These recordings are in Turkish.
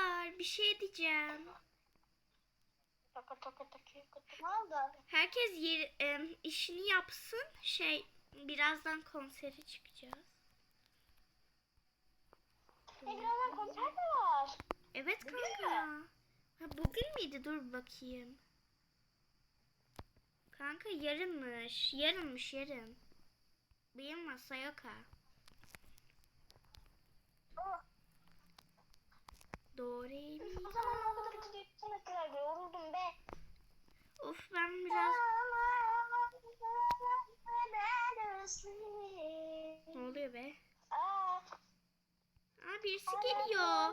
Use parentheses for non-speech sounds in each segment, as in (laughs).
Merhabalar, bir şey diyeceğim. Herkes yer, em, işini yapsın. Şey, birazdan konsere çıkacağız. Birazdan konser mi var? Evet Bugün kanka. Ha, bugün müydü? Dur bakayım. Kanka yarınmış. Yarınmış yarın. Benim masa yok ha. Oh, Do, re, mi. o zaman o kadar kötü gittim kadar yoruldum be. Of ben biraz... Ne oluyor be? Aa, Aa birisi geliyor.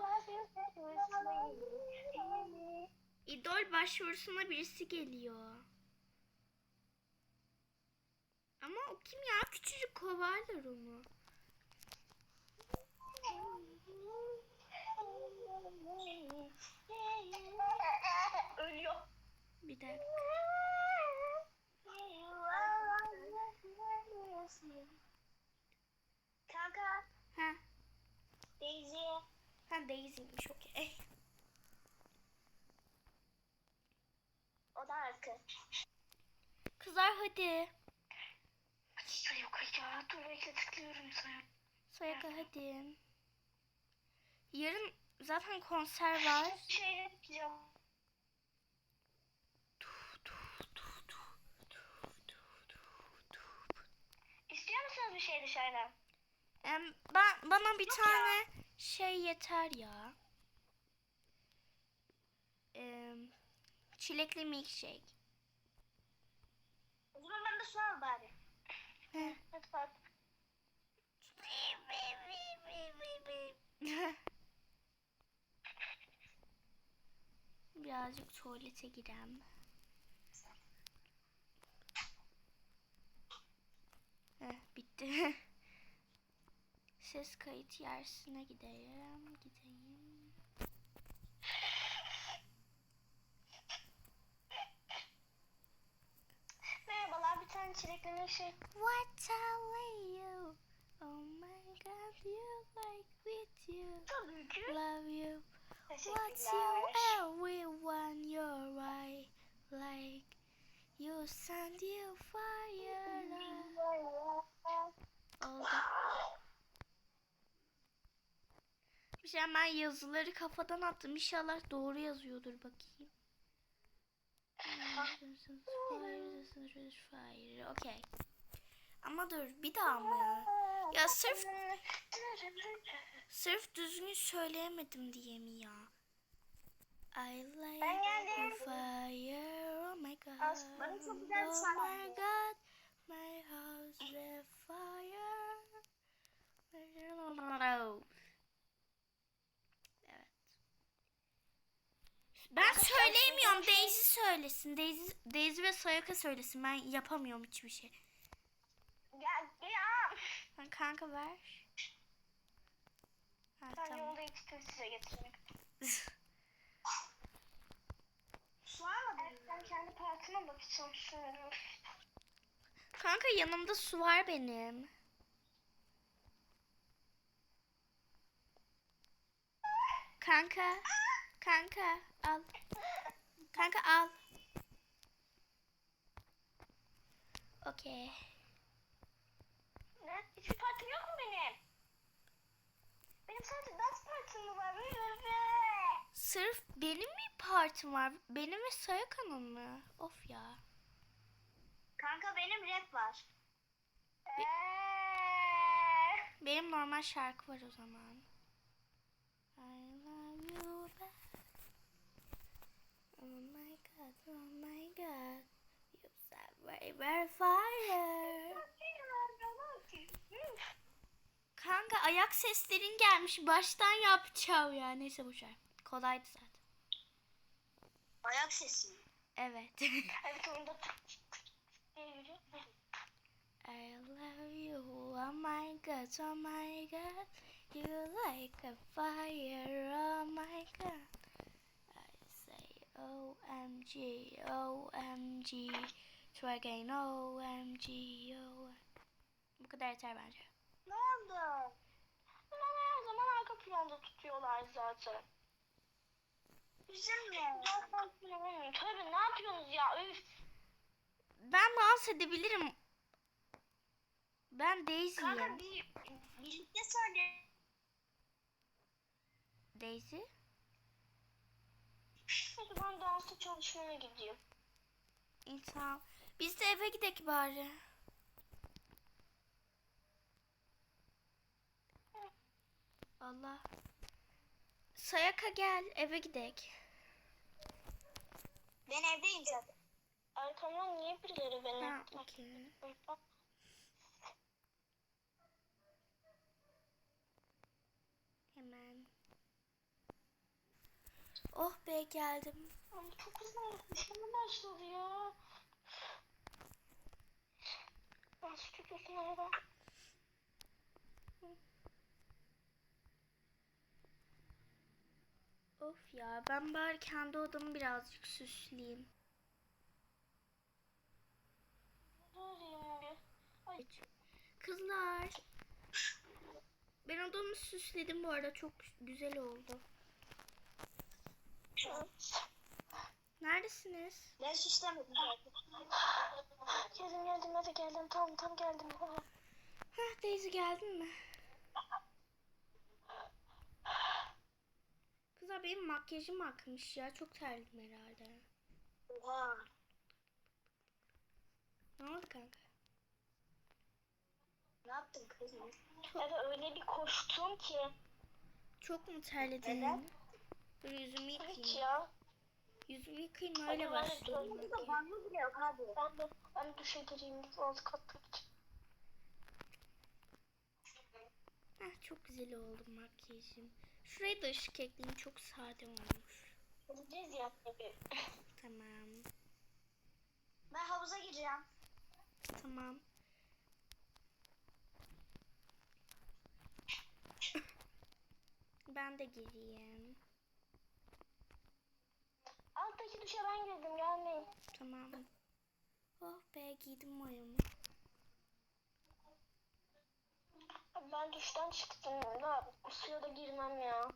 İdol başvurusuna birisi geliyor. Ama o kim ya? Küçücük kovarlar onu. Ölüyor. Bir dakika. Kanka, Ha, Daisy. ha Daisy'miş okey. Arka. Kızlar hadi. Hadi yok ya. Dur bekle tıklıyorum sana. Sayaka hadi. Yarın zaten konser var. Şey yapacağım. İstiyor musunuz bir şey dışarıdan? Em, ben bana bir tane şey yeter ya. Em, çilekli milkshake. De su al bari. Heh. Hadi bak. Birazcık tuvalete girem. Heh, bitti. (laughs) Ses kayıt yersine gideyim. Gideyim. Çilekli milkshake. What tell you? Oh my god, you like with you. Tabii ki. Love you. Teşekkürler. you everyone you're right like you send you fire oldu. Bir şey ben yazıları kafadan attım. İnşallah doğru yazıyordur bakayım. Fire. Okey. Ama dur bir daha mı? Ya sırf sırf düzgün söyleyemedim diye mi ya? I like Ben geldim. fire. Oh my god. Aslında çok güzel bir oh my god. My house is fire. Evet. Ben söyleyemiyorum. Daisy söylesin. Daisy, Daisy ve Sayaka söylesin. Ben yapamıyorum hiçbir şey. Gel ya. Ben kanka ver. Ha, Ben tamam. yolda yetiştim size getirmek. Su almadın Ben kendi partıma bakacağım şöyle. Kanka yanımda su var benim. Kanka. Kanka al. (laughs) Kanka al. Okey. Ne? Hiçbir partim yok mu benim? Benim sadece dans partim mi var? Sırf benim mi partim var? Benim ve Sayaka'nın mı? Of ya. Kanka benim rap var. Eee. Benim normal şarkı var o zaman. I love you back. Oh my god, oh my god. You set very, very fire. Kanka ayak seslerin gelmiş. Baştan yapacağım ya. Neyse boşver. Kolaydı zaten. Ayak sesi. Evet. I love you, oh my god, oh my god. You like a fire, oh my god. OMG, OMG. Try again, OMG, OMG. Bu kadar yeter bence. Ne oldu? Bunlar her zaman arka planda tutuyorlar zaten. Üzülme. Tabii ne yapıyorsunuz ya? Üf. Ben dans edebilirim. Ben Daisy'yim. Kanka bir, birlikte söyle. Daisy? Hadi ben dansta çalışmaya gidiyorum. İyi tamam. Biz de eve gidelim bari. Allah. Sayaka gel eve gidelim. Ben evdeyim zaten. Arkamdan niye birileri beni Ha okey. Hemen. Oh be geldim. Ay çok hızlı düşmeye başladı ya. Ben stüdyosuna bak. Of ya ben bari kendi odamı birazcık süsleyeyim. Kızlar. Ben odamı süsledim bu arada çok güzel oldu. Neredesiniz? Ben süslemedim. Geldim geldim hadi geldim tam tam geldim. Heh Daisy geldin mi? Kızlar benim makyajım akmış ya. Çok terledim herhalde. Oha. Ne oldu kanka? Ne yaptın kızım? Evet öyle bir koştum ki. Çok mu terledin? Neden? Dur yüzümü Hiç yıkayayım. ya. Yüzümü yıkayayım öyle Hadi ben de başlayayım. makyaj. banyo bile yok abi. Ben de, ben duşa gireyim. Az katmak için. Heh, çok güzel oldu makyajım. Şuraya da ışık ekleyeyim. Çok sade olmuş. Gideceğiz ya tabii. Tamam. Ben havuza gireceğim. Tamam. (laughs) Ben de gireyim. Alttaki duşa ben girdim gelmeyin. Tamam. Oh be giydim mayomu. Ben duştan çıktım. Da suya da girmem ya.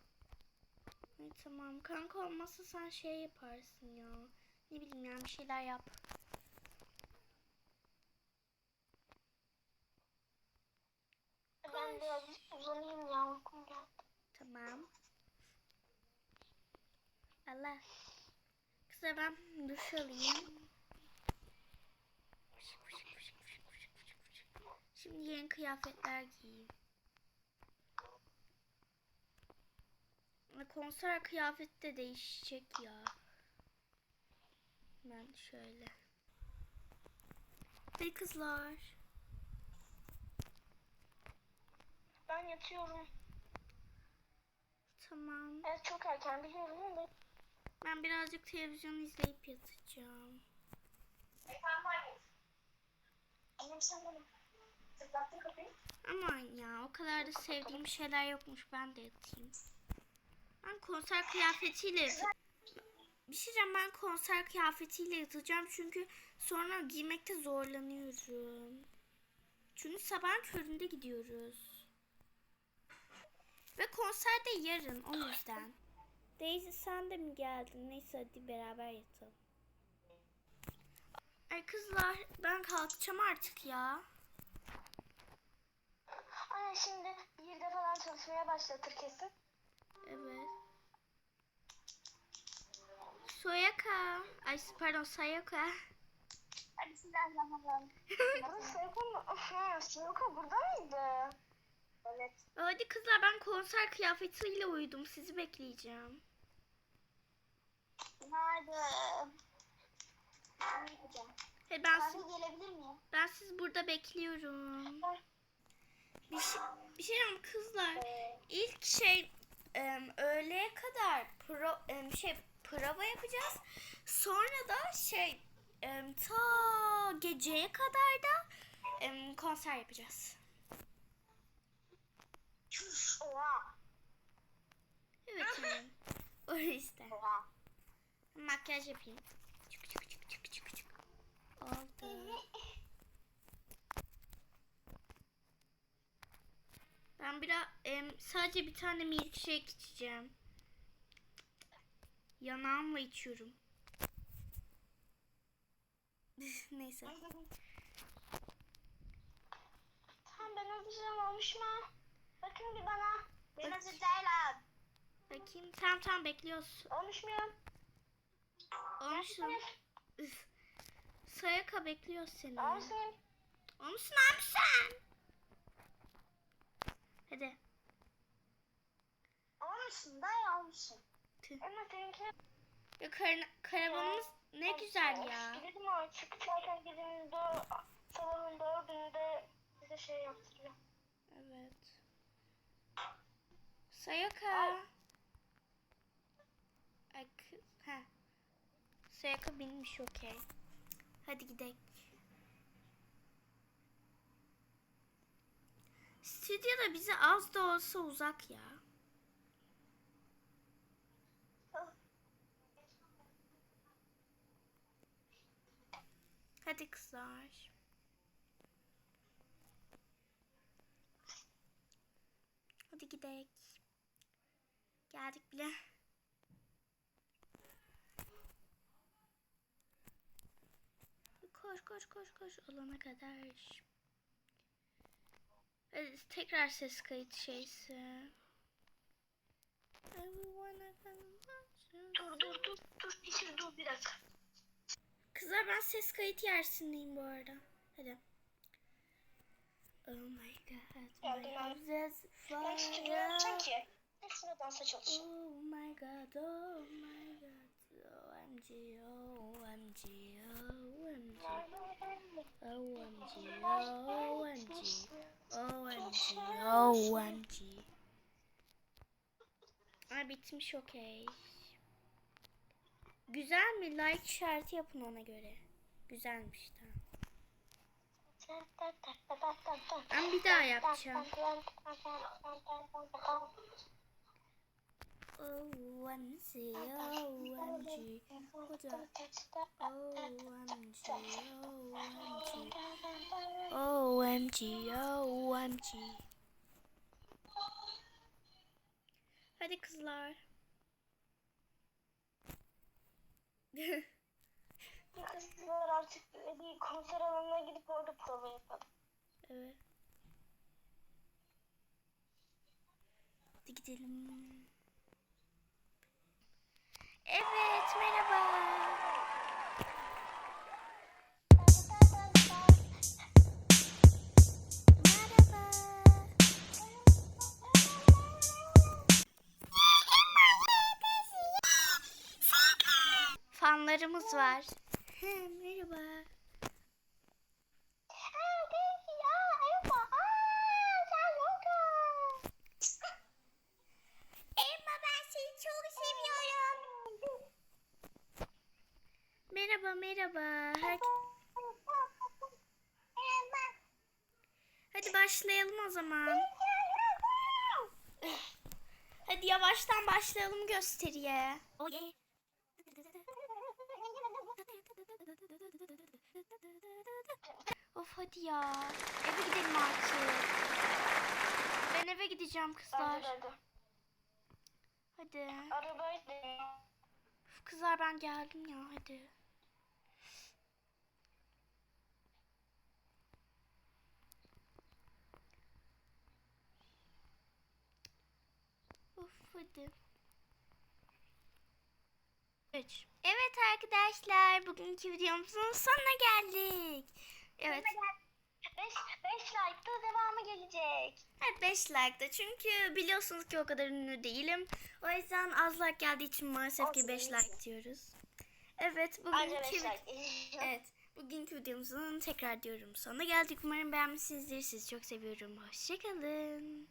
Ay, tamam. Kanka olmazsa sen şey yaparsın ya. Ne bileyim yani bir şeyler yap. Ben biraz uzanayım ya uykum geldi. Tamam. Allah. Kısa ben duş alayım. Şimdi yeni kıyafetler giyeyim. Konser kıyafeti de değişecek ya. Ben şöyle. Hey kızlar. Ben yatıyorum. Tamam. Evet çok erken biliyorum ama. Ben birazcık televizyon izleyip yatacağım. Efendim anne. Annem sen bana tıklattın kapıyı. Aman ya o kadar da sevdiğim şeyler yokmuş ben de yatayım. Ben konser kıyafetiyle bir şey diyeceğim ben konser kıyafetiyle yatacağım çünkü sonra giymekte zorlanıyorum. Çünkü sabahın köründe gidiyoruz. Ve konser de yarın o yüzden. Daisy sen de mi geldin? Neyse hadi beraber yatalım. Ay kızlar ben kalkacağım artık ya. Anne şimdi bir de falan çalışmaya başlatır kesin. Evet. Soyaka. Ay pardon Sayaka. Hadi bismillahirrahmanirrahim. Burası Sayoko mu? Aha, Sayoko burada mıydı? Evet. Hadi kızlar ben konser kıyafetiyle uyudum. Sizi bekleyeceğim. Ne yapacağım? Hey ben, siz, gelebilir miyim? ben sizi burada bekliyorum. Bir şey, bir şey diyeyim kızlar. İlk şey em, öğleye kadar pro, şey prova yapacağız. Sonra da şey ta geceye kadar da konser yapacağız. Oha. Evet. (laughs) O işte. Oha. Makyaj yapayım. Çık çık çık çık çık çık. Oldu. Ben biraz em, sadece bir tane milkshake içeceğim. Yanağımla içiyorum. Neyse. Tamam ben hazırım olmuş mu? Bakın bir bana. Ben Bak. hazır değilim. Bakayım. Tamam tamam bekliyoruz. Olmuş muyum? Üf. Sayaka bekliyoruz seni. Muyum? Olmuşsun olmuşsun. Hadi. Olmuşsun da olmuşsun. Tüh. Ama seninki Ya kar- karavanımız ne güzel ya. Gidelim artık. Zaten gecenin dö sabahın dördünde bize şey yaptırıyor. Evet. Sayaka. Ay kız. Ha. Sayaka binmiş okey. Hadi gidelim. Stüdyo da bize az da olsa uzak ya. Hadi kızlar. Hadi gidelim. Geldik bile. Koş koş koş olana kadar. Hadi tekrar ses kayıt şeysi. Dur dur dur dur bitir dur bir dakika. Kızlar ben ses kayıt yersindeyim bu arada. Hadi. Oh my god. My there's Ben stüdyo yapacağım ki. Hepsine dansa. Oh my god, oh my god. OMG, OMG, OMG. OMG, OMG. OMG, OMG. Ay bitmiş okey. Güzel mi? Like işareti yapın ona göre. Güzelmiş tamam. Ben bir daha yapacağım. OMG, OMG. Hoca. OMG, OMG. OMG, OMG. Hadi kızlar. Kızlar artık bir konser alanına gidip orada prova yapalım. evet. Hadi gidelim. Evet, merhaba. Merhaba. Başlayalım o zaman. Hadi yavaştan başlayalım gösteriye. Of hadi ya. Eve gidelim artık. Ben eve gideceğim kızlar. Hadi. Arabayı Üf, Kızlar ben geldim ya hadi. Of hadi. Üç. Evet arkadaşlar bugünkü videomuzun sonuna geldik. Evet. 5 5 like'da devamı gelecek. Evet 5 like'da çünkü biliyorsunuz ki o kadar ünlü değilim. O yüzden az like geldiği için maalesef ki Olsun, 5 olsun. like diyoruz. Evet 5 bugünkü like. Evet. Bugünkü videomuzun tekrar diyorum sonuna geldik. Umarım beğenmişsinizdir. Sizi çok seviyorum. Hoşçakalın.